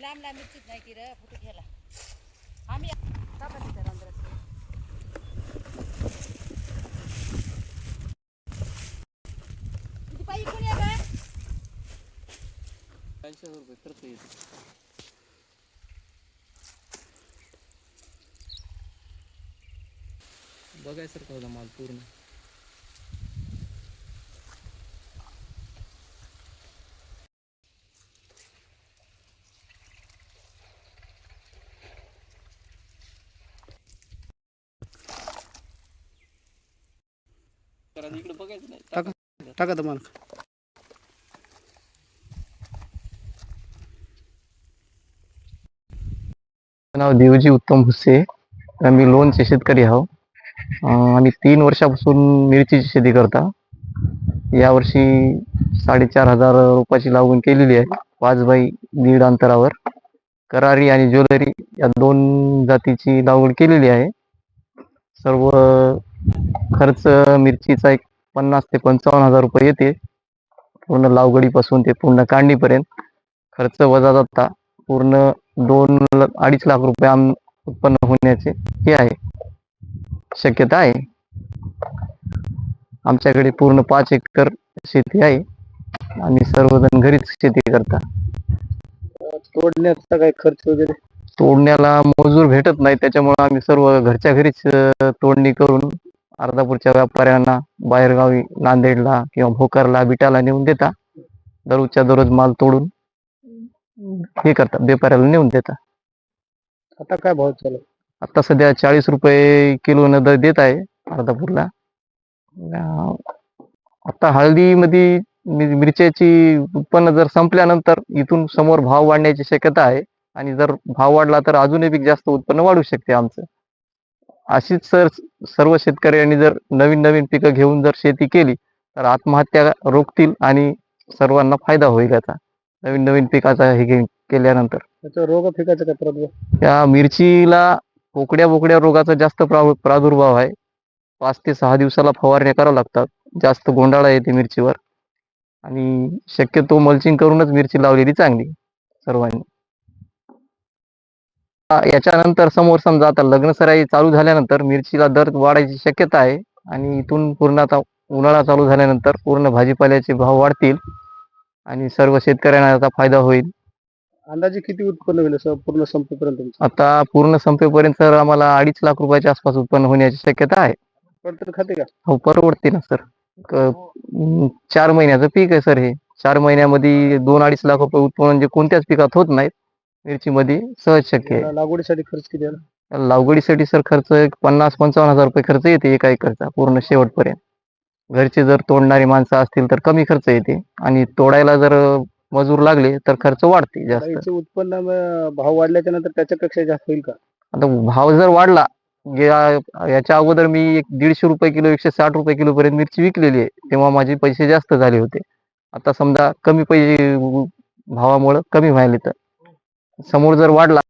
लांब लांब मिरचीच नाही की र फोटो घ्यायला. आम्ही किती पायी कोणी आहे बा? ऐंशी हजार रुपये खर्च येतो. बघायसारखा होता माल पूर्ण. तर इकडे बघायचं नाही. टाका. टाका. तर मालक. नाव देवजी उत्तम भुसे. आम्ही लोणचे शेतकरी आहो. आम्ही तीन वर्षापासून मिरचीची शेती करता. यावर्षी साडेचार हजार रुपयाची लागवड केलेली आहे. पाच बाई दीड अंतरावर. करारी आणि ज्वेलरी या दोन जातीची लागवड केलेली आहे. सर्व खर्च मिरचीचा एक पन्नास ते पंचावन्न हजार रुपये येते. पूर्ण लावगडीपासून ते पूर्ण काढणीपर्यंत खर्च वजा जाता पूर्ण दोन अडीच लाख रुपये आम उत्पन्न होण्याचे हे आहे. शक्यता आहे. आमच्याकडे पूर्ण पाच एकर शेती आहे आणि सर्वजण घरीच शेती करता. तोडण्याचा काय खर्च वगैरे? तोडण्याला मजूर भेटत नाही त्याच्यामुळे आम्ही सर्व घरच्या घरीच तोडणी करून अर्धापूरच्या व्यापाऱ्यांना बाहेरगावी नांदेडला किंवा भोकरला बिटाला नेऊन देता. दररोजच्या दररोज माल तोडून हे करता व्यापाऱ्याला नेऊन देता. आता काय भाव चालू? आता सध्या चाळीस रुपये किलो न दर देत आहे अर्धापूरला. आता हळदीमध्ये मिरच्याची उत्पन्न जर संपल्यानंतर इथून समोर भाव वाढण्याची शक्यता आहे. आणि जर भाव वाढला तर अजूनही जास्त उत्पन्न वाढू शकते आमचं. अशीच सर सर्व शेतकऱ्यांनी जर नवीन नवीन पिकं घेऊन जर शेती केली तर आत्महत्या रोखतील आणि सर्वांना फायदा होईल याचा. नवीन नवीन पिकाचा हे केल्यानंतर. रोग फिकायचा काय प्रादुर्भाव त्या मिरचीला पोकड्या बोकड्या रोगाचा जास्त प्रा- प्रादुर्भाव आहे. पाच ते सहा दिवसाला फवारण्या कराव्या लागतात. जास्त गोंडाळा येते मिरचीवर. आणि शक्यतो मल्चिंग करूनच मिरची लावलेली चांगली सर्वांनी. याच्यानंतर समोर समजा आता लग्नसराई चालू झाल्यानंतर मिरचीला दर वाढायची शक्यता आहे. आणि इथून पूर्ण आता उन्हाळा चालू झाल्यानंतर पूर्ण भाजीपाल्याचे भाव वाढतील. आणि सर्व शेतकऱ्यांना याचा फायदा होईल. अंदाजे किती उत्पन्न होईल असं पूर्ण संपेपर्यंत आता पूर्ण संपेपर्यंत सर आम्हाला अडीच लाख रुपयाच्या आसपास उत्पन्न होण्याची शक्यता आहे. खाते का? हो परवडते ना सर. क- चार महिन्याचं पीक आहे सर हे. चार महिन्यामध्ये दोन अडीच लाख रुपये उत्पन्न म्हणजे कोणत्याच पिकात होत नाहीत. मिरचीमध्ये सहज शक्य आहे. लागवडीसाठी खर्च किती आला? लागवडीसाठी सर खर्च एक पन्नास पंचावन्न हजार रुपये खर्च येते एका एकरचा पूर्ण शेवटपर्यंत. घरचे जर तोडणारी माणसं असतील तर कमी खर्च येते आणि तोडायला जर मजूर लागले तर खर्च वाढते जास्त. उत्पन्न अं, भाव वाढल्याच्या नंतर त्याच्यापेक्षा जास्त होईल का? आता भाव जर वाढला या- याच्या अगोदर मी एक दीडशे रुपये किलो एकशे साठ रुपये किलो पर्यंत मिरची विकलेली आहे तेव्हा माझे पैसे जास्त झाले होते. आता समजा कमी पैसे भावामुळं कमी व्हायले तर समोर जर वाढला